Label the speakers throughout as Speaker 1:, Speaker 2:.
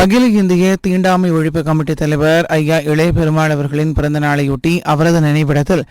Speaker 1: அகில இந்திய தீண்டாமை ஒழிப்பு கமிட்டி தலைவர் ஐயா இளைய பெருமாள் அவர்களின் பிறந்த நாளையொட்டி அவரது நினைவிடத்தில்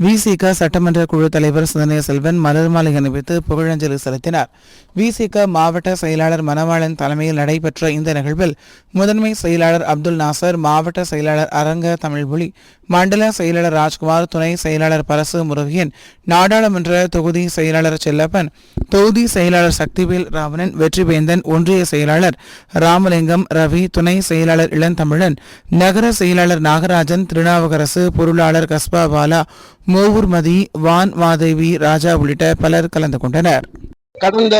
Speaker 1: விசிக சட்டமன்ற குழு தலைவர் சிதனய செல்வன் மலர் மாலை அணிவித்து புகழஞ்சலி செலுத்தினார். விசிக மாவட்ட செயலாளர் மணவாளன் தலைமையில் நடைபெற்ற இந்த நிகழ்வில் முதன்மை செயலாளர் அப்துல் நாசர் மாவட்ட செயலாளர் அரங்க தமிழ்மொழி மண்டல செயலாளர் ராஜ்குமார் துணை செயலாளர் பரசு முருகையன் நாடாளுமன்ற தொகுதி செயலாளர் செல்லப்பன் தொகுதி செயலாளர் சக்திவேல் ராவணன் வெற்றிவேந்தன் ஒன்றிய செயலாளர் ராமலிங்கம் ரவி துணை செயலாளர் இளந்தமிழன் நகர செயலாளர் நாகராஜன் திருநாவுக்கரசு பொருளாளர் கஸ்பா பாலா மோவூர் மதி வான் மாதேவி ராஜா உள்ளிட்ட பலர் கலந்து கொண்டனர்.
Speaker 2: கடந்த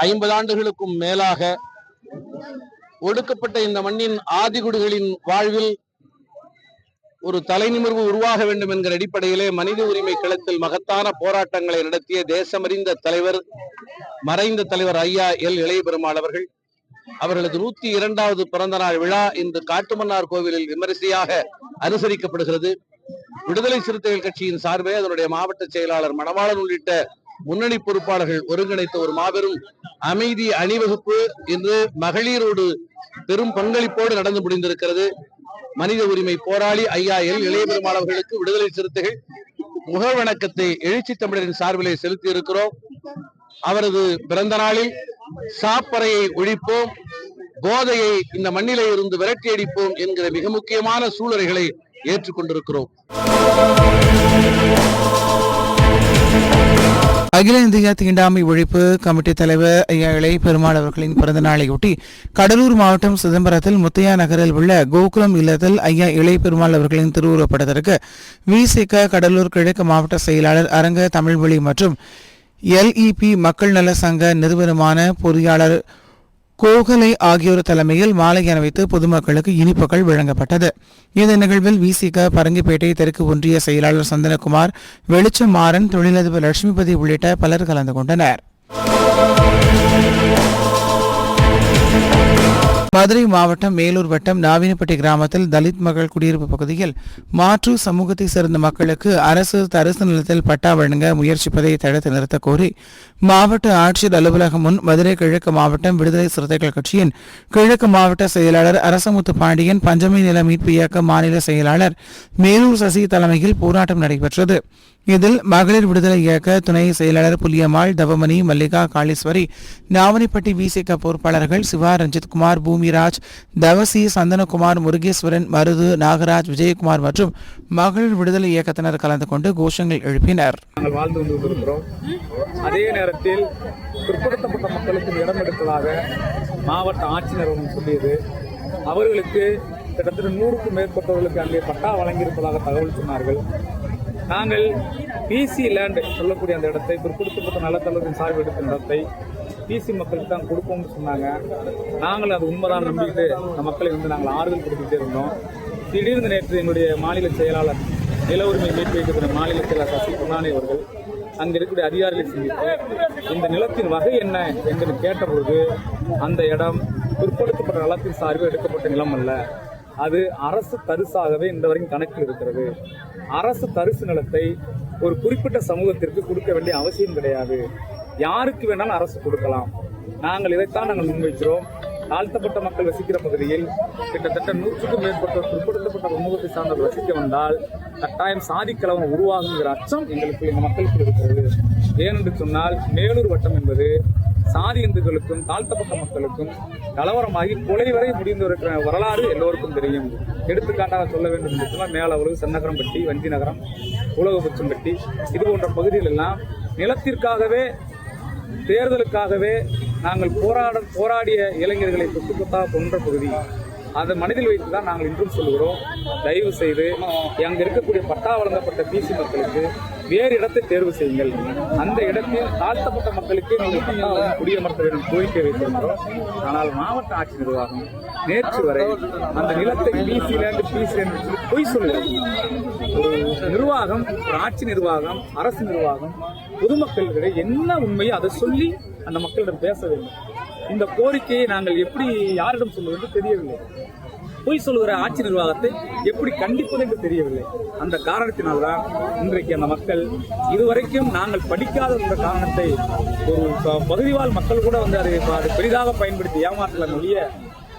Speaker 2: ஐம்பது ஆண்டுகளுக்கும் மேலாக ஒடுக்கப்பட்ட இந்த மண்ணின் ஆதிகுடுகளின் வாழ்வில் ஒரு தலைநிமிர்வு உருவாக வேண்டும் என்கிற அடிப்படையிலே மனித உரிமை களத்தில் மகத்தான போராட்டங்களை நடத்திய தேசமறிந்த தலைவர் மறைந்த தலைவர் ஐயா எல். இளைய பெருமாள் அவர்கள் அவர்களது நூத்தி இரண்டாவது பிறந்த நாள் விழா இன்று காட்டுமன்னார் கோவிலில் விமரிசையாக அனுசரிக்கப்படுகிறது. விடுதலை சிறுத்தைகள் கட்சியின் சார்பே அதனுடைய மாவட்ட செயலாளர் மணவாளன் உள்ளிட்ட முன்னணி பொறுப்பாளர்கள் ஒருங்கிணைத்த ஒரு மாபெரும் அமைதி அணிவகுப்பு இன்று மகளிரோடு பெரும் பங்களிப்போடு நடந்து முடிந்திருக்கிறது. மனித உரிமை போராளி ஐயா எல். இளைய பெருமாள் அவர்களுக்கு விடுதலை சிறுத்தைகள் முக வணக்கத்தை எழுச்சி தமிழரின் சார்பிலே செலுத்தி இருக்கிறோம் அவரது பிறந்த நாளில் சாப்பறையை ஒழிப்போம் போதையை இந்த மண்ணிலே இருந்து விரட்டி அடிப்போம் என்கிற மிக முக்கியமான சூழல்களை ஏற்றுக்கொண்டிருக்கிறோம்.
Speaker 1: அகில இந்திய தீண்டாமை ஒழிப்பு கமிட்டி தலைவர் ஐயா இளைய பெருமாள் அவர்களின் பிறந்த நாளையொட்டி கடலூர் மாவட்டம் சிதம்பரத்தில் முத்தையா நகரில் உள்ள கோகுலம் இல்லத்தில் ஐயா இளைய பெருமாள் அவர்களின் திருவுருவப்படத்திற்கு விசிக கடலூர் கிழக்கு மாவட்ட செயலாளர் அரங்க தமிழ்மொழி மற்றும் எல்இபி மக்கள் நல சங்க நிறுவனமான பொறியாளர் கோகலை ஆகியோர் தலைமையில் மாலை அணிவித்து பொதுமக்களுக்கு இனிப்புகள் வழங்கப்பட்டது. இந்த நிகழ்வில் விசிக பரங்கிப்பேட்டை தெற்கு ஒன்றிய செயலாளர் சந்தனகுமார் வெளிச்சம் மாறன் தொழிலதிபர் லட்சுமிபதி உள்ளிட்ட பலர் கலந்து கொண்டனர். மதுரை மாவட்டம் மேலூர் வட்டம் நாவினப்பட்டி கிராமத்தில் தலித் மகள் குடியிருப்பு பகுதியில் மாற்று சமூகத்தை சேர்ந்த மக்களுக்கு அரசு தரிசு நிலத்தில் பட்டா வழங்க முயற்சிப்பதை தடுத்து நிறுத்த கோரி மாவட்ட ஆட்சியர் அலுவலகம் முன் மதுரை கிழக்கு மாவட்டம் விடுதலை சிறுத்தைகள் கட்சியின் கிழக்கு மாவட்ட செயலாளர் அரசமுத்து பாண்டியன் பஞ்சமி நில மீட்பு இயக்க மாநில செயலாளர் மேலூர் சசி தலைமையில் போராட்டம் நடைபெற்றது. இதில் மகளிர் விடுதலை இயக்க துணை செயலாளர் புலியம்மாள் தவமணி மல்லிகா காளீஸ்வரி நாவனிப்பட்டி விசிக பொறுப்பாளர்கள் சிவா ரஞ்சித்குமார் பூமிராஜ் தவசி சந்தனகுமார் முருகேஸ்வரன் மருது நாகராஜ் விஜயகுமார் மற்றும் மகளிர் விடுதலை இயக்கத்தினர் கலந்து கொண்டு கோஷங்கள் எழுப்பினர்.
Speaker 3: அதே நேரத்தில் பிற்படுத்தப்பட்ட மக்களுக்கு இடம் எடுத்ததாக மாவட்ட ஆட்சியர் சொல்லியது. அவர்களுக்கு கிட்டத்தட்ட நூறுக்கும் மேற்பட்டவர்களுக்கு அங்கே பட்டா வழங்கியிருப்பதாக தகவல் சொன்னார்கள். நாங்கள் பிசி லேண்டு சொல்லக்கூடிய அந்த இடத்தை பிற்படுத்தப்பட்ட நலத்தளத்தின் சார்பு எடுத்த இடத்தை பிசி மக்களுக்கு தான் கொடுப்போம்னு சொன்னாங்க. நாங்கள் அது உண்மைதான் நம்பிக்கிட்டு அந்த மக்களை வந்து நாங்கள் ஆறுதல் கொடுத்துட்டே இருந்தோம். திடீர்னு நேற்று என்னுடைய மாநில செயலாளர் நில உரிமை மீட்பு வைக்கக்கூடிய மாநில செயலாளர் சசி பொன்னானி அவர்கள் அங்கே இருக்கக்கூடிய அதிகாரிகளை சந்தித்து இந்த நிலத்தின் வகை என்ன என்று கேட்டபொழுது அந்த இடம் பிற்படுத்தப்பட்ட நலத்தின் சார்பில் எடுக்கப்பட்ட நிலம் அல்ல. அது அரசு தரிசாகவே இந்த வரைக்கும் கணக்கில் இருக்கிறது. அரசு தரிசு நிலத்தை ஒரு குறிப்பிட்ட சமூகத்திற்கு கொடுக்க வேண்டிய அவசியம் கிடையாது. யாருக்கு வேணாலும் அரசு கொடுக்கலாம். நாங்கள் இதைத்தான் நாங்கள் முன்வைக்கிறோம். தாழ்த்தப்பட்ட மக்கள் வசிக்கிற பகுதியில் கிட்டத்தட்ட நூற்றுக்கும் மேற்பட்ட பிற்படுத்தப்பட்ட சமூகத்தை சார்ந்தவர்கள் வசிக்க வந்தால் கட்டாயம் சாதி கலவரம் உருவாகுங்கிற அச்சம் எங்களுக்கு எங்கள் மக்களுக்கு இருக்கிறது. ஏனென்று சொன்னால் மேலூர் வட்டம் என்பது சாதி இந்துக்களுக்கும் தாழ்த்தப்பட்ட மக்களுக்கும் கலவரமாகி கொலை வரை முடிந்திருக்கிற வரலாறு எல்லோருக்கும் தெரியும். எடுத்துக்காட்டாக சொல்ல வேண்டும் என்று சொன்னால் மேலவரு சென்னகரம்பட்டி வஞ்சி நகரம் உலகபட்சம்பட்டி இது போன்ற பகுதிகள் எல்லாம் நிலத்திற்காகவே தேர்தலுக்காகவே நாங்கள் போராட போராடிய இளைஞர்களை கொத்து கொத்தாக கொன்ற பகுதி. அதை மனதில் வைத்து தான் நாங்கள் இன்றும் சொல்கிறோம் தயவு செய்து அங்கே இருக்கக்கூடிய பட்டா வழங்கப்பட்ட பிசி மக்களுக்கு வேறு இடத்தை தேர்வு செய்யுங்கள். அந்த இடத்தில் தாழ்த்தப்பட்ட மக்களுக்கே நீங்கள் குடியமர்த்த வேண்டும் கோரிக்கை வைத்திருக்கிறோம். ஆனால் மாவட்ட ஆட்சி நிர்வாகம் நேற்று வரை அந்த நிலத்தை பிசி லேண்டு பிசி லேண்டு சொல்லி பொய் சொல்லுகிறது ஒரு நிர்வாகம் ஒரு ஆட்சி நிர்வாகம் அரசு நிர்வாகம் பொதுமக்களிடையே என்ன உண்மையோ அதை சொல்லி அந்த மக்களிடம் பேச வேண்டும். இந்த கோரிக்கையை நாங்கள் எப்படி யாரிடம் சொல்வது என்று தெரியவில்லை. பொய் சொல்கிற ஆட்சி நிர்வாகத்தை எப்படி கண்டிப்பது என்று தெரியவில்லை. அந்த காரணத்தினால்தான் இன்றைக்கு அந்த மக்கள் இதுவரைக்கும் நாங்கள் படிக்காத இந்த காரணத்தை ஒரு பகுதிவாழ் மக்கள் கூட வந்து அதை அது பெரிதாக பயன்படுத்தி ஏமாற்றலாம் ஒழிய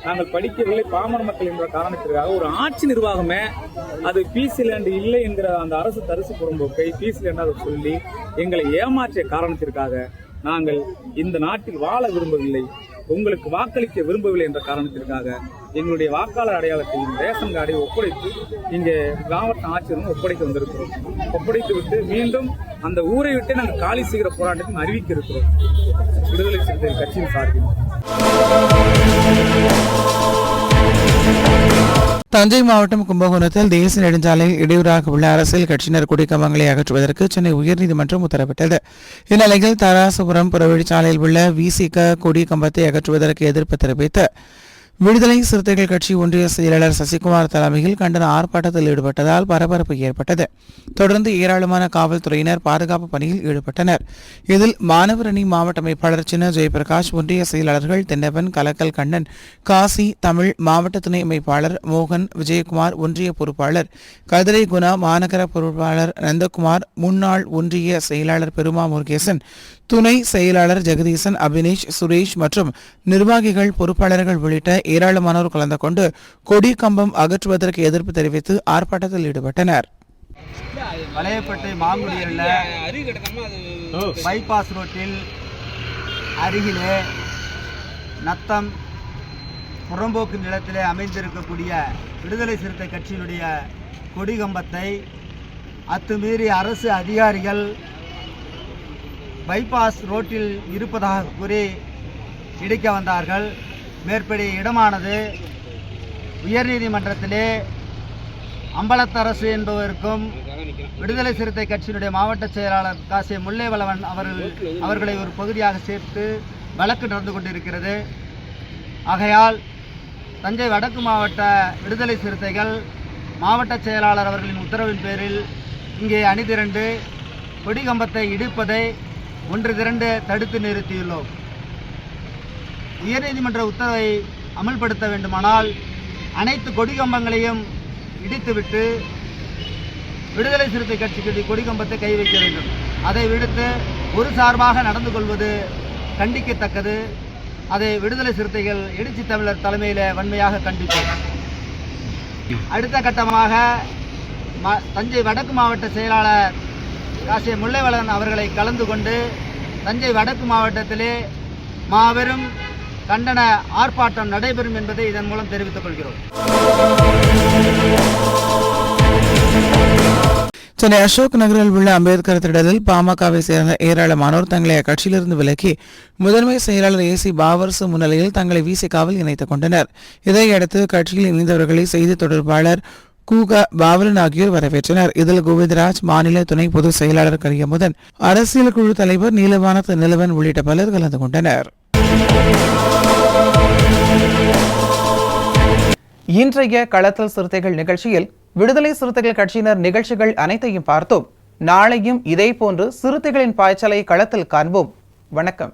Speaker 3: நாங்கள் படிக்கவில்லை பாமர மக்கள் என்ற காரணத்திற்காக ஒரு ஆட்சி நிர்வாகமே அது பிசிலேண்டு இல்லை என்கிற அந்த அரசு தரிசு புறம்போக்கை பிசி லேண்டாக சொல்லி எங்களை ஏமாற்றிய காரணத்திற்காக நாங்கள் இந்த நாட்டில் வாழ விரும்பவில்லை. உங்களுக்கு வாக்களிக்க விரும்பவில்லை என்ற காரணத்திற்காக எங்களுடைய வாக்காளர் அடையாளத்தையும் ரேஷன் கார்டை ஒப்படைத்து இங்கே மாவட்ட ஆட்சியரும் ஒப்படைக்க வந்திருக்கிறோம். ஒப்படைத்து விட்டு மீண்டும் அந்த ஊரை விட்டு நாங்கள் காலி செய்கிற போராட்டத்தையும் அறிவிக்க இருக்கிறோம். விடுதலை சிறுத்தைகள் கட்சியின் சார்பில்.
Speaker 1: தஞ்சை மாவட்டம் கும்பகோணத்தில் தேசிய நெடுஞ்சாலையில் இடையூறாக உள்ள அரசியல் கட்சியினர் குடிக்கம்பங்களை அகற்றுவதற்கு சென்னை உயர்நீதிமன்றம் உத்தரவிட்டது. இந்நிலையில் தராசுபுரம் புறவழிச்சாலையில் உள்ள விசிக கொடி கம்பத்தை அகற்றுவதற்கு எதிர்ப்பு தெரிவித்து விடுதலை சிறுத்தைகள் கட்சி ஒன்றிய செயலாளர் சசிகுமார் தலைமையில் கண்டன ஆர்ப்பாட்டத்தில் ஈடுபட்டதால் பரபரப்பு ஏற்பட்டது. தொடர்ந்து ஏராளமான காவல்துறையினர் பாதுகாப்பு பணியில் ஈடுபட்டனர். இதில் மாணவர் அணி மாவட்ட அமைப்பாளர் சின்ன ஜெயபிரகாஷ் ஒன்றிய செயலாளர்கள் தென்னவன் கலக்கல் கண்ணன் காசி தமிழ் மாவட்ட துணை அமைப்பாளர் மோகன் விஜயகுமார் ஒன்றிய பொறுப்பாளர் கதிரை குணா மாநகர பொறுப்பாளர் நந்தகுமார் முன்னாள் ஒன்றிய செயலாளர் பெருமா முருகேசன் துணை செயலாளர் ஜெகதீசன் அபினேஷ் சுரேஷ் மற்றும் நிர்வாகிகள் பொறுப்பாளர்கள் உள்ளிட்ட ஏராளமானோர் கலந்து கொண்டு கொடி கம்பம் அகற்றுவதற்கு எதிர்ப்பு தெரிவித்து ஆர்ப்பாட்டத்தில் ஈடுபட்டனர்.
Speaker 4: வளையப்பட்டை மாங்குடியில் பைபாஸ் ரோட்டில் அருகிலே நத்தம் புறம்போக்கு நிலத்திலே அமைந்திருக்கக்கூடிய விடுதலை சிறுத்தை கட்சியினுடைய கொடிகம்பத்தை அத்துமீறி அரசு அதிகாரிகள் பைபாஸ் ரோட்டில் இருப்பதாக கூறி இடிக்க வந்தார்கள். மேற்படி இடமானது உயர்நீதிமன்றத்திலே அம்பலத்தரசு என்பவருக்கும் விடுதலை சிறுத்தை கட்சியினுடைய மாவட்ட செயலாளர் காசிய முல்லைவளவன் அவர்கள் அவர்களை ஒரு பகுதியாக சேர்த்து வழக்கு நடந்து கொண்டிருக்கிறது. ஆகையால் தஞ்சை வடக்கு மாவட்ட விடுதலை சிறுத்தைகள் மாவட்ட செயலாளர் அவர்களின் உத்தரவின் பேரில் இங்கே அணிதிரண்டு கொடிகம்பத்தை இடிப்பதை ஒன்று திரண்டு தடுத்து நிறுத்தியுள்ளோம். உயர்நீதிமன்ற உத்தரவை அமல்படுத்த வேண்டுமானால் அனைத்து கொடிகம்பங்களையும் இடித்துவிட்டு விடுதலை சிறுத்தை கட்சிக்கு கொடிகம்பத்தை கை வைக்க வேண்டும். அதை விடுத்து ஒரு சார்பாக நடந்து கொள்வது கண்டிக்கத்தக்கது. அதை விடுதலை சிறுத்தைகள் எழுச்சி தமிழர் தலைமையில் வன்மையாக கண்டிப்போம். அடுத்த கட்டமாக தஞ்சை வடக்கு மாவட்ட செயலாளர் காசிய முல்லைவளன் அவர்களை கலந்து கொண்டு தஞ்சை வடக்கு மாவட்டத்திலே மாபெரும் கண்டன ஆர்ப்பாட்டம் நடைபெறும் என்பதை இதன் மூலம் தெரிவித்துக் கொள்கிறோம்.
Speaker 1: சென்னை அசோக் நகரில் உள்ள அம்பேத்கர் திடலில் பாமகவை சேர்ந்த ஏராளமானோர் தங்களை அக்கட்சியிலிருந்து விலக்கி முதன்மை செயலாளர் ஏ சி பாவர்சு முன்னிலையில் தங்களை விசிகாவில் இணைத்துக் கொண்டனர். இதையடுத்து கட்சியில் இணைந்தவர்களை செய்தி தொடர்பாளர் கூக பாவலன் ஆகியோர் வரவேற்றனர். இதில் கோவிந்தராஜ் மாநில துணை பொதுச் செயலாளர் கரியமுதன் அரசியல் குழு தலைவர் நீலவான நிலவன் உள்ளிட்ட பலர் கலந்து கொண்டனர். இன்றைய களத்தல் சிறுத்தைகள் நிகழ்ச்சியில் விடுதலை சிறுத்தைகள் கட்சியினர் நிகழ்ச்சிகள் அனைத்தையும் பார்த்தோம். நாளையும் இதேபோன்று சிறுத்தைகளின் பாய்ச்சலை களத்தில் காண்போம். வணக்கம்.